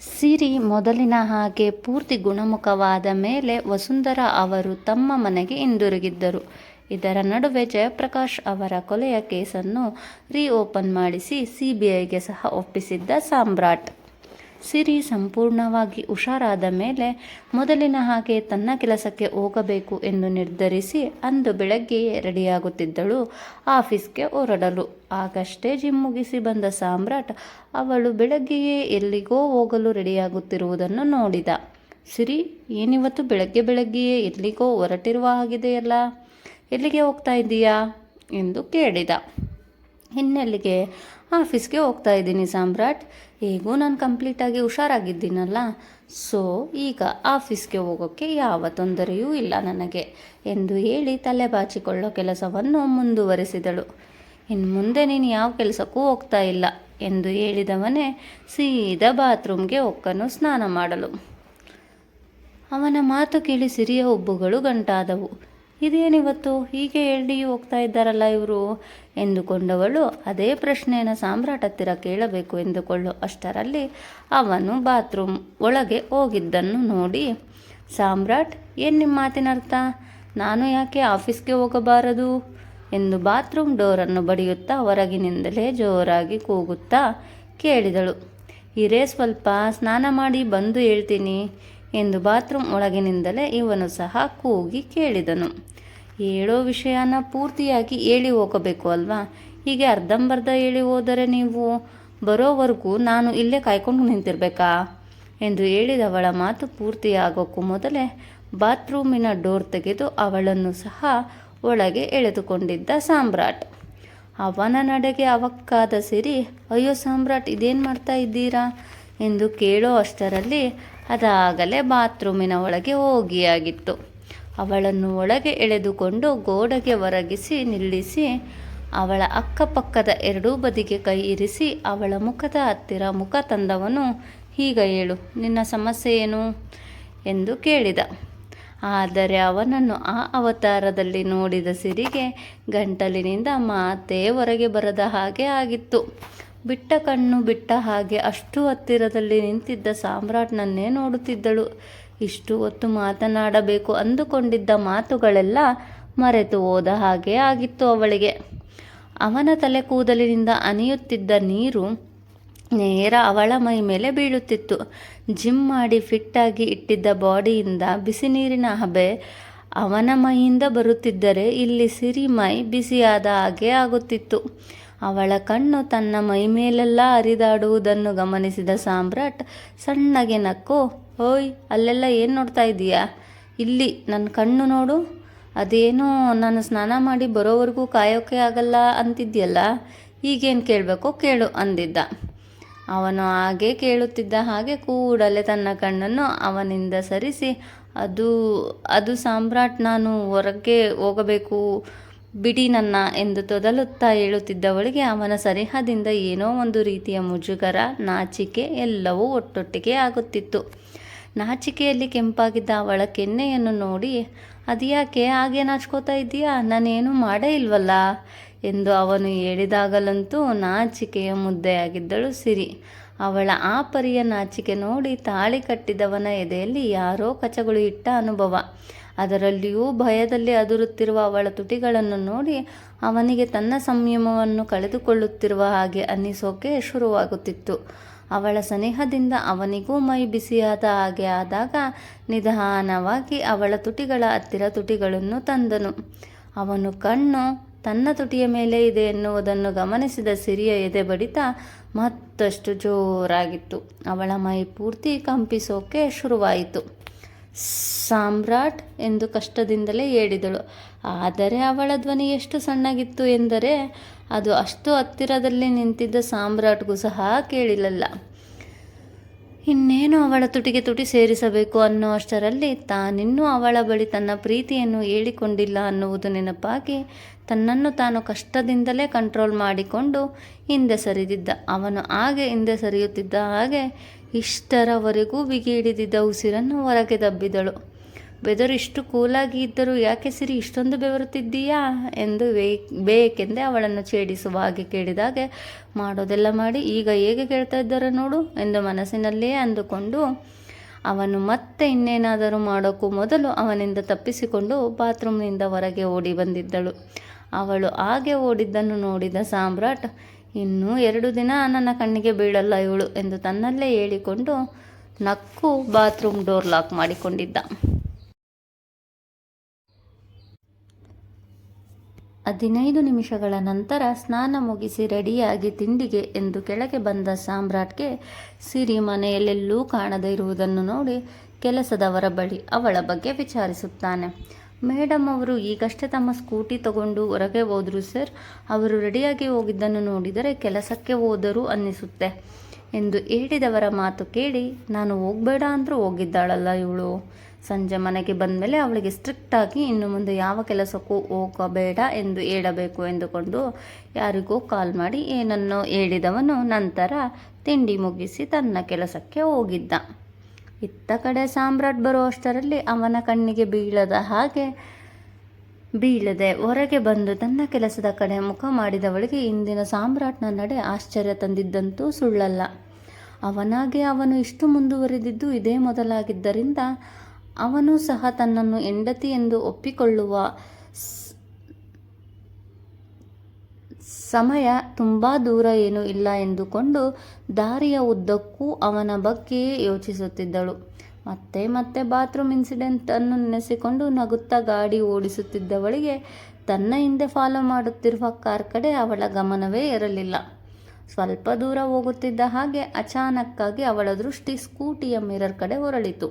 ಸಿರಿ ಮೊದಲಿನ ಹಾಗೆ ಪೂರ್ತಿ ಗುಣಮುಖವಾದ ಮೇಲೆ ವಸುಂಧರಾ ಅವರು ತಮ್ಮ ಮನೆಗೆ ಹಿಂದಿರುಗಿದ್ದರು. ಇದರ ನಡುವೆ ಜಯಪ್ರಕಾಶ್ ಅವರ ಕೊಲೆಯ ಕೇಸನ್ನು ರೀ ಓಪನ್ ಮಾಡಿಸಿ ಸಿಬಿಐಗೆ ಸಹ ಒಪ್ಪಿಸಿದ್ದ ಸಾಮ್ರಾಟ್. ಸಿರಿ ಸಂಪೂರ್ಣವಾಗಿ ಹುಷಾರಾದ ಮೇಲೆ ಮೊದಲಿನ ಹಾಗೆ ತನ್ನ ಕೆಲಸಕ್ಕೆ ಹೋಗಬೇಕು ಎಂದು ನಿರ್ಧರಿಸಿ ಅಂದು ಬೆಳಗ್ಗೆಯೇ ರೆಡಿಯಾಗುತ್ತಿದ್ದಳು ಆಫೀಸ್ಗೆ ಹೊರಡಲು. ಆಗಷ್ಟೇ ಜಿಮ್ ಮುಗಿಸಿ ಬಂದ ಸಾಮ್ರಾಟ್ ಅವಳು ಬೆಳಗ್ಗೆಯೇ ಎಲ್ಲಿಗೋ ಹೋಗಲು ರೆಡಿಯಾಗುತ್ತಿರುವುದನ್ನು ನೋಡಿದ. ಸಿರಿ ಏನಿವತ್ತು ಬೆಳಗ್ಗೆ ಬೆಳಗ್ಗೆಯೇ ಎಲ್ಲಿಗೋ ಹೊರಟಿರುವ ಹಾಗಿದೆಯಲ್ಲ, ಎಲ್ಲಿಗೆ ಹೋಗ್ತಾ ಇದ್ದೀಯಾ ಎಂದು ಕೇಳಿದ. ಇನ್ನೆಲ್ಲಿಗೆ, ಆಫೀಸ್ಗೆ ಹೋಗ್ತಾ ಇದ್ದೀನಿ ಸಾಮ್ರಾಟ್. ಹೇಗೂ ನಾನು ಕಂಪ್ಲೀಟಾಗಿ ಹುಷಾರಾಗಿದ್ದೀನಲ್ಲ, ಸೊ ಈಗ ಆಫೀಸ್ಗೆ ಹೋಗೋಕ್ಕೆ ಯಾವ ತೊಂದರೆಯೂ ಇಲ್ಲ ನನಗೆ ಎಂದು ಹೇಳಿ ತಲೆ ಬಾಚಿಕೊಳ್ಳೋ ಕೆಲಸವನ್ನು ಮುಂದುವರೆಸಿದಳು. ಇನ್ನು ಮುಂದೆ ನೀನು ಯಾವ ಕೆಲಸಕ್ಕೂ ಹೋಗ್ತಾ ಇಲ್ಲ ಎಂದು ಹೇಳಿದವನೇ ಸೀದಾ ಬಾತ್ರೂಮ್ಗೆ ಒಕ್ಕನು ಸ್ನಾನ ಮಾಡಲು. ಅವನ ಮಾತು ಕೇಳಿ ಸಿರಿಯ ಉಬ್ಬುಗಳು ಗಂಟಾದವು. ಇದೇನಿವತ್ತು? ಹೀಗೆ ಹೇಳಿ ಹೋಗ್ತಾ ಇದ್ದಾರಲ್ಲ ಇವರು? ಎಂದುಕೊಂಡವಳು ಅದೇ ಪ್ರಶ್ನೆಯನ್ನು ಸಾಮ್ರಾಟ್ ಹತ್ತಿರ ಕೇಳಬೇಕು ಎಂದುಕೊಳ್ಳು. ಅಷ್ಟರಲ್ಲಿ ಅವನು ಬಾತ್ರೂಮ್ ಒಳಗೆ ಹೋಗಿದ್ದನ್ನು ನೋಡಿ, ಸಾಮ್ರಾಟ್ ಏನು ನಿಮ್ಮ ಮಾತಿನ ಅರ್ಥ? ನಾನು ಯಾಕೆ ಆಫೀಸ್ಗೆ ಹೋಗಬಾರದು? ಎಂದು ಬಾತ್ರೂಮ್ ಡೋರನ್ನು ಬಡಿಯುತ್ತಾ ಹೊರಗಿನಿಂದಲೇ ಜೋರಾಗಿ ಕೂಗುತ್ತಾ ಕೇಳಿದಳು. ಇರೇ ಸ್ವಲ್ಪ ಸ್ನಾನ ಮಾಡಿ ಬಂದು ಹೇಳ್ತೀನಿ ಎಂದು ಬಾತ್ರೂಮ್ ಒಳಗಿನಿಂದಲೇ ಇವನು ಸಹ ಕೂಗಿ ಕೇಳಿದನು. ಹೇಳೋ ವಿಷಯನ ಪೂರ್ತಿಯಾಗಿ ಹೇಳಿ ಹೋಗಬೇಕು ಅಲ್ವಾ, ಹೀಗೆ ಅರ್ಧಂಬರ್ಧ ಹೇಳಿ ಹೋದರೆ ನೀವು ಬರೋವರೆಗೂ ನಾನು ಇಲ್ಲೇ ಕಾಯ್ಕೊಂಡು ನಿಂತಿರ್ಬೇಕಾ ಎಂದು ಹೇಳಿದವಳ ಮಾತು ಪೂರ್ತಿಯಾಗೋಕ್ಕೂ ಮೊದಲೇ ಬಾತ್ರೂಮಿನ ಡೋರ್ ತೆಗೆದು ಅವಳನ್ನು ಸಹ ಒಳಗೆ ಎಳೆದುಕೊಂಡಿದ್ದ ಸಾಮ್ರಾಟ್. ಅವನ ನಡೆಗೆ ಅವಕ್ಕಾದ ಸಿರಿ ಅಯ್ಯೋ ಸಾಮ್ರಾಟ್ ಇದೇನು ಮಾಡ್ತಾ ಇದ್ದೀರಾ ಎಂದು ಕೇಳೋ ಅಷ್ಟರಲ್ಲಿ ಅದಾಗಲೇ ಬಾತ್ರೂಮಿನ ಒಳಗೆ ಹೋಗಿಯಾಗಿತ್ತು. ಅವಳನ್ನು ಒಳಗೆ ಎಳೆದುಕೊಂಡು ಗೋಡೆಗೆ ಒರಗಿಸಿ ನಿಲ್ಲಿಸಿ, ಅವಳ ಅಕ್ಕಪಕ್ಕದ ಎರಡೂ ಬದಿಗೆ ಕೈ ಇರಿಸಿ ಅವಳ ಮುಖದ ಹತ್ತಿರ ಮುಖ ತಂದವನು ಈಗ ಹೇಳು ನಿನ್ನ ಸಮಸ್ಯೆ ಏನು ಎಂದು ಕೇಳಿದ. ಆದರೆ ಅವನನ್ನು ಆ ಅವತಾರದಲ್ಲಿ ನೋಡಿದ ಸಿರಿಗೆ ಗಂಟಲಿನಿಂದ ಮಾತೇ ಹೊರಗೆ ಬರದ ಹಾಗೆ ಆಗಿತ್ತು. ಬಿಟ್ಟ ಕಣ್ಣು ಬಿಟ್ಟ ಹಾಗೆ ಅಷ್ಟು ಹತ್ತಿರದಲ್ಲಿ ನಿಂತಿದ್ದ ಸಾಮ್ರಾಟ್ನನ್ನೇ ನೋಡುತ್ತಿದ್ದಳು. ಇಷ್ಟು ಹೊತ್ತು ಮಾತನಾಡಬೇಕು ಅಂದುಕೊಂಡಿದ್ದ ಮಾತುಗಳೆಲ್ಲ ಮರೆತು ಹೋದ ಹಾಗೆ ಆಗಿತ್ತು ಅವಳಿಗೆ. ಅವನ ತಲೆ ಕೂದಲಿನಿಂದ ಅನಿಯುತ್ತಿದ್ದ ನೀರು ನೇರ ಅವಳ ಮೈ ಮೇಲೆ ಬೀಳುತ್ತಿತ್ತು. ಜಿಮ್ ಮಾಡಿ ಫಿಟ್ ಆಗಿ ಇಟ್ಟಿದ್ದ ಬಾಡಿಯಿಂದ ಬಿಸಿ ನೀರಿನ ಹಬೆ ಅವನ ಮೈಯಿಂದ ಬರುತ್ತಿದ್ದರೆ ಇಲ್ಲಿ ಸಿರಿ ಮೈ ಬಿಸಿಯಾದ ಹಾಗೆ ಆಗುತ್ತಿತ್ತು. ಅವಳ ಕಣ್ಣು ತನ್ನ ಮೈ ಮೇಲೆಲ್ಲ ಹರಿದಾಡುವುದನ್ನು ಗಮನಿಸಿದ ಸಾಮ್ರಾಟ್ ಸಣ್ಣಗೆ ನಕ್ಕು ಓಯ್ ಅಲ್ಲೆಲ್ಲ ಏನು ನೋಡ್ತಾ ಇದ್ದೀಯಾ, ಇಲ್ಲಿ ನನ್ನ ಕಣ್ಣು ನೋಡು, ಅದೇನೋ ನಾನು ಸ್ನಾನ ಮಾಡಿ ಬರೋವರೆಗೂ ಕಾಯೋಕೆ ಆಗಲ್ಲ ಅಂತಿದ್ಯಲ್ಲ, ಈಗೇನು ಕೇಳಬೇಕು ಕೇಳು ಅಂದಿದ್ದ. ಅವನು ಹಾಗೆ ಕೇಳುತ್ತಿದ್ದ ಹಾಗೆ ಕೂಡಲೇ ತನ್ನ ಕಣ್ಣನ್ನು ಅವನಿಂದ ಸರಿಸಿ ಅದು ಅದು ಸಾಮ್ರಾಟ್ ನಾನು ಹೊರಗೆ ಹೋಗಬೇಕು ಬಿಡಿ ನನ್ನ ಎಂದು ತೊದಲುತ್ತಾ ಹೇಳುತ್ತಿದ್ದವಳಿಗೆ ಅವನ ಸರಿಹದಿಂದ ಏನೋ ಒಂದು ರೀತಿಯ ಮುಜುಗರ, ನಾಚಿಕೆ ಎಲ್ಲವೂ ಒಟ್ಟೊಟ್ಟಿಗೆ ಆಗುತ್ತಿತ್ತು. ನಾಚಿಕೆಯಲ್ಲಿ ಕೆಂಪಾಗಿದ್ದ ಅವಳ ಕೆನ್ನೆಯನ್ನು ನೋಡಿ ಅದ್ಯಾಕೆ ಹಾಗೆ ನಾಚ್ಕೋತಾ ಇದ್ದೀಯಾ, ನಾನೇನು ಮಾಡೇ ಇಲ್ವಲ್ಲ ಎಂದು ಅವನು ಹೇಳಿದಾಗಲಂತೂ ನಾಚಿಕೆಯ ಮುದ್ದೆಯಾಗಿದ್ದಳು ಸಿರಿ. ಅವಳ ಆ ಪರಿಯ ನಾಚಿಕೆ ನೋಡಿ ತಾಳಿ ಕಟ್ಟಿದವನ ಎದೆಯಲ್ಲಿ ಯಾರೋ ಕಚಗಳು ಇಟ್ಟ ಅನುಭವ. ಅದರಲ್ಲಿಯೂ ಭಯದಲ್ಲಿ ಅದುರುತ್ತಿರುವ ಅವಳ ತುಟಿಗಳನ್ನು ನೋಡಿ ಅವನಿಗೆ ತನ್ನ ಸಂಯಮವನ್ನು ಕಳೆದುಕೊಳ್ಳುತ್ತಿರುವ ಹಾಗೆ ಅನ್ನಿಸೋಕೆ ಶುರುವಾಗುತ್ತಿತ್ತು. ಅವಳ ಸನಿಹದಿಂದ ಅವನಿಗೂ ಮೈ ಬಿಸಿಯಾದ ಹಾಗೆ ಆದಾಗ ನಿಧಾನವಾಗಿ ಅವಳ ತುಟಿಗಳ ಹತ್ತಿರ ತುಟಿಗಳನ್ನು ತಂದನು. ಅವನು ಕಣ್ಣು ತನ್ನ ತುಟಿಯ ಮೇಲೆ ಇದೆ ಎನ್ನುವುದನ್ನು ಗಮನಿಸಿದ ಸಿರಿಯ ಎದೆ ಬಡಿತ ಮತ್ತಷ್ಟು ಜೋರಾಗಿತ್ತು. ಅವಳ ಮೈ ಪೂರ್ತಿ ಕಂಪಿಸೋಕೆ ಶುರುವಾಯಿತು. ಸಾಮ್ರಾಟ್ ಎಂದು ಕಷ್ಟದಿಂದಲೇ ಹೇಳಿದಳು. ಆದರೆ ಅವಳ ಧ್ವನಿ ಎಷ್ಟು ಸಣ್ಣಗಿತ್ತು ಎಂದರೆ ಅದು ಅಷ್ಟು ಹತ್ತಿರದಲ್ಲಿ ನಿಂತಿದ್ದ ಸಾಮ್ರಾಟ್ಗೂ ಸಹ ಕೇಳಿಲ್ಲಲ್ಲ ಇನ್ನೇನು ಅವಳ ತುಟಿಗೆ ತುಟಿ ಸೇರಿಸಬೇಕು ಅನ್ನೋ ಅಷ್ಟರಲ್ಲಿ ತಾನಿನ್ನೂ ಅವಳ ಬಳಿ ತನ್ನ ಪ್ರೀತಿಯನ್ನು ಹೇಳಿಕೊಂಡಿಲ್ಲ ಅನ್ನುವುದು ನೆನಪಾಗಿ ತನ್ನನ್ನು ತಾನು ಕಷ್ಟದಿಂದಲೇ ಕಂಟ್ರೋಲ್ ಮಾಡಿಕೊಂಡು ಹಿಂದೆ ಸರಿದಿದ್ದ. ಅವನು ಹಾಗೆ ಹಿಂದೆ ಸರಿಯುತ್ತಿದ್ದ ಹಾಗೆ ಇಷ್ಟರವರೆಗೂ ಬಿಗಿ ಹಿಡಿದಿದ್ದ ಉಸಿರನ್ನು ಹೊರಗೆ ದಬ್ಬಿದಳು. ವೆದರ್ ಇಷ್ಟು ಕೂಲಾಗಿ ಇದ್ದರೂ ಯಾಕೆ ಸಿರಿ ಇಷ್ಟೊಂದು ಬೆವರುತ್ತಿದ್ದೀಯಾ ಎಂದು ಬೇಕೆಂದೇ ಅವಳನ್ನು ಛೇಡಿಸುವ ಹಾಗೆ ಕೇಳಿದಾಗ, ಮಾಡೋದೆಲ್ಲ ಮಾಡಿ ಈಗ ಹೇಗೆ ಕೇಳ್ತಾ ಇದ್ದಾರೆ ನೋಡು ಎಂದು ಮನಸ್ಸಿನಲ್ಲಿಯೇ ಅಂದುಕೊಂಡು, ಅವನು ಮತ್ತೆ ಇನ್ನೇನಾದರೂ ಮಾಡೋಕ್ಕೂ ಮೊದಲು ಅವನಿಂದ ತಪ್ಪಿಸಿಕೊಂಡು ಬಾತ್ರೂಮ್ನಿಂದ ಹೊರಗೆ ಓಡಿ ಬಂದಿದ್ದಳು. ಅವಳು ಹಾಗೆ ಓಡಿದ್ದನ್ನು ನೋಡಿದ ಸಾಮ್ರಾಟ್, ಇನ್ನೂ ಎರಡು ದಿನ ನನ್ನ ಕಣ್ಣಿಗೆ ಬೀಳಲ್ಲ ಇವಳು ಎಂದು ತನ್ನಲ್ಲೇ ಹೇಳಿಕೊಂಡು ನಕ್ಕು ಬಾತ್ರೂಮ್ ಡೋರ್ ಲಾಕ್ ಮಾಡಿಕೊಂಡಿದ್ದ. ಹದಿನೈದು ನಿಮಿಷಗಳ ನಂತರ ಸ್ನಾನ ಮುಗಿಸಿ ರೆಡಿಯಾಗಿ ತಿಂಡಿಗೆ ಎಂದು ಕೆಳಗೆ ಬಂದ ಸಾಮ್ರಾಟ್ಗೆ ಸಿರಿ ಮನೆಯಲ್ಲೆಲ್ಲೂ ಕಾಣದೇ ಇರುವುದನ್ನು ನೋಡಿ ಕೆಲಸದವರ ಬಳಿ ಅವಳ ಬಗ್ಗೆ ವಿಚಾರಿಸುತ್ತಾನೆ. ಮೇಡಮ್ ಅವರು ಈಗಷ್ಟೇ ತಮ್ಮ ಸ್ಕೂಟಿ ತಗೊಂಡು ಹೊರಗೆ ಹೋದರು ಸರ್. ಅವರು ರೆಡಿಯಾಗಿ ಹೋಗಿದ್ದನ್ನು ನೋಡಿದರೆ ಕೆಲಸಕ್ಕೆ ಹೋದರು ಅನ್ನಿಸುತ್ತೆ ಎಂದು ಹೇಳಿದವರ ಮಾತು ಕೇಳಿ, ನಾನು ಹೋಗಬೇಡ ಅಂದರೂ ಹೋಗಿದ್ದಾಳಲ್ಲ ಇವಳು. ಸಂಜೆ ಮನೆಗೆ ಬಂದಮೇಲೆ ಅವಳಿಗೆ ಸ್ಟ್ರಿಕ್ಟಾಗಿ ಇನ್ನು ಮುಂದೆ ಯಾವ ಕೆಲಸಕ್ಕೂ ಹೋಗಬೇಡ ಎಂದು ಹೇಳಬೇಕು ಎಂದುಕೊಂಡು ಯಾರಿಗೂ ಕಾಲ್ ಮಾಡಿ ಏನನ್ನು ಹೇಳಿದವನು ನಂತರ ತಿಂಡಿ ಮುಗಿಸಿ ತನ್ನ ಕೆಲಸಕ್ಕೆ ಹೋಗಿದ್ದ. ಇತ್ತ ಕಡೆ ಸಾಮ್ರಾಟ್ ಬರುವಷ್ಟರಲ್ಲಿ ಅವನ ಕಣ್ಣಿಗೆ ಬೀಳದ ಹಾಗೆ ಬೀಳದೆ ಹೊರಗೆ ಬಂದು ತನ್ನ ಕೆಲಸದ ಕಡೆ ಮುಖ ಮಾಡಿದವಳಿಗೆ ಇಂದಿನ ಸಾಮ್ರಾಟ್ನ ನಡೆ ಆಶ್ಚರ್ಯ ತಂದಿದ್ದಂತೂ ಸುಳ್ಳಲ್ಲ. ಅವನಾಗೆ ಅವನು ಇಷ್ಟು ಮುಂದುವರೆದಿದ್ದು ಇದೇ ಮೊದಲಾಗಿದ್ದರಿಂದ ಅವನು ಸಹ ತನ್ನನ್ನು ಹೆಂಡತಿ ಎಂದು ಒಪ್ಪಿಕೊಳ್ಳುವ ಸಮಯ ತುಂಬ ದೂರ ಏನೂ ಇಲ್ಲ ಎಂದುಕೊಂಡು ದಾರಿಯ ಉದ್ದಕ್ಕೂ ಅವನ ಬಗ್ಗೆಯೇ ಯೋಚಿಸುತ್ತಿದ್ದಳು. ಮತ್ತೆ ಮತ್ತೆ ಬಾತ್ರೂಮ್ ಇನ್ಸಿಡೆಂಟ್ ಅನ್ನು ನೆನೆಸಿಕೊಂಡು ನಗುತ್ತಾ ಗಾಡಿ ಓಡಿಸುತ್ತಿದ್ದವಳಿಗೆ ತನ್ನ ಹಿಂದೆ ಫಾಲೋ ಮಾಡುತ್ತಿರುವ ಕಾರ್ ಕಡೆ ಅವಳ ಗಮನವೇ ಇರಲಿಲ್ಲ. ಸ್ವಲ್ಪ ದೂರ ಹೋಗುತ್ತಿದ್ದ ಹಾಗೆ ಅಚಾನಕ್ಕಾಗಿ ಅವಳ ದೃಷ್ಟಿ ಸ್ಕೂಟಿಯ ಮಿರರ್ ಕಡೆ ಹೊರಳಿತು.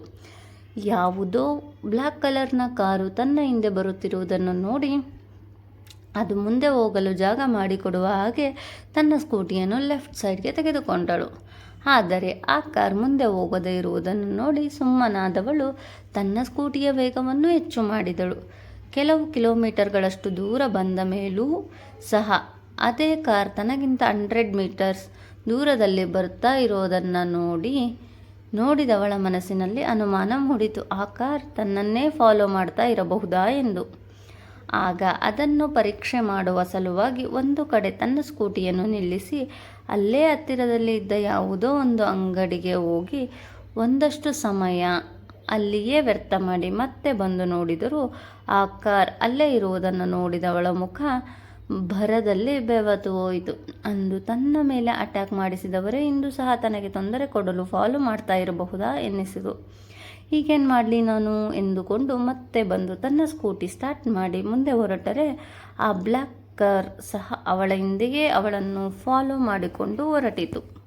ಯಾವುದೋ ಬ್ಲ್ಯಾಕ್ ಕಲರ್ನ ಕಾರು ತನ್ನ ಹಿಂದೆ ಬರುತ್ತಿರುವುದನ್ನು ನೋಡಿ ಅದು ಮುಂದೆ ಹೋಗಲು ಜಾಗ ಮಾಡಿಕೊಡುವ ಹಾಗೆ ತನ್ನ ಸ್ಕೂಟಿಯನ್ನು ಲೆಫ್ಟ್ ಸೈಡ್ಗೆ ತೆಗೆದುಕೊಂಡಳು. ಆದರೆ ಆ ಕಾರ್ ಮುಂದೆ ಹೋಗದೇ ಇರುವುದನ್ನು ನೋಡಿ ಸುಮ್ಮನಾದವಳು ತನ್ನ ಸ್ಕೂಟಿಯ ವೇಗವನ್ನು ಹೆಚ್ಚು ಮಾಡಿದಳು. ಕೆಲವು ಕಿಲೋಮೀಟರ್ಗಳಷ್ಟು ದೂರ ಬಂದ ಮೇಲೂ ಸಹ ಅದೇ ಕಾರ್ ತನಗಿಂತ ಹಂಡ್ರೆಡ್ ಮೀಟರ್ಸ್ ದೂರದಲ್ಲಿ ಬರ್ತಾ ಇರೋದನ್ನು ನೋಡಿ ನೋಡಿದವಳ ಮನಸ್ಸಿನಲ್ಲಿ ಅನುಮಾನ ಮೂಡಿತು. ಆ ಕಾರ್ ತನ್ನನ್ನೇ ಫಾಲೋ ಮಾಡ್ತಾ ಇರಬಹುದಾ ಎಂದು. ಆಗ ಅದನ್ನು ಪರೀಕ್ಷೆ ಮಾಡುವ ಸಲುವಾಗಿ ಒಂದು ಕಡೆ ತನ್ನ ಸ್ಕೂಟಿಯನ್ನು ನಿಲ್ಲಿಸಿ, ಅಲ್ಲೇ ಹತ್ತಿರದಲ್ಲಿ ಇದ್ದ ಯಾವುದೋ ಒಂದು ಅಂಗಡಿಗೆ ಹೋಗಿ ಒಂದಷ್ಟು ಸಮಯ ಅಲ್ಲಿಯೇ ವ್ಯರ್ಥ ಮಾಡಿ ಮತ್ತೆ ಬಂದು ನೋಡಿದರೂ ಆ ಕಾರ್ ಅಲ್ಲೇ ಇರುವುದನ್ನು ನೋಡಿದವಳ ಮುಖ ಭರದಲ್ಲಿ ಬೆವತು ಹೋಯಿತು. ಅಂದು ತನ್ನ ಮೇಲೆ ಅಟ್ಯಾಕ್ ಮಾಡಿಸಿದವರೇ ಇಂದು ಸಹ ತನಗೆ ತೊಂದರೆ ಕೊಡಲು ಫಾಲೋ ಮಾಡ್ತಾ ಇರಬಹುದಾ ಎನ್ನಿಸಿತು. ಈಗೇನು ಮಾಡಲಿ ನಾನು? ಎಂದುಕೊಂಡು ಮತ್ತೆ ಬಂದು ತನ್ನ ಸ್ಕೂಟಿ ಸ್ಟಾರ್ಟ್ ಮಾಡಿ ಮುಂದೆ ಹೊರಟರೆ ಆ ಬ್ಲ್ಯಾಕ್ ಕಾರ್ ಸಹ ಅವಳ ಹಿಂದಿಗೆ ಅವಳನ್ನು ಫಾಲೋ ಮಾಡಿಕೊಂಡು ಹೊರಟಿತು.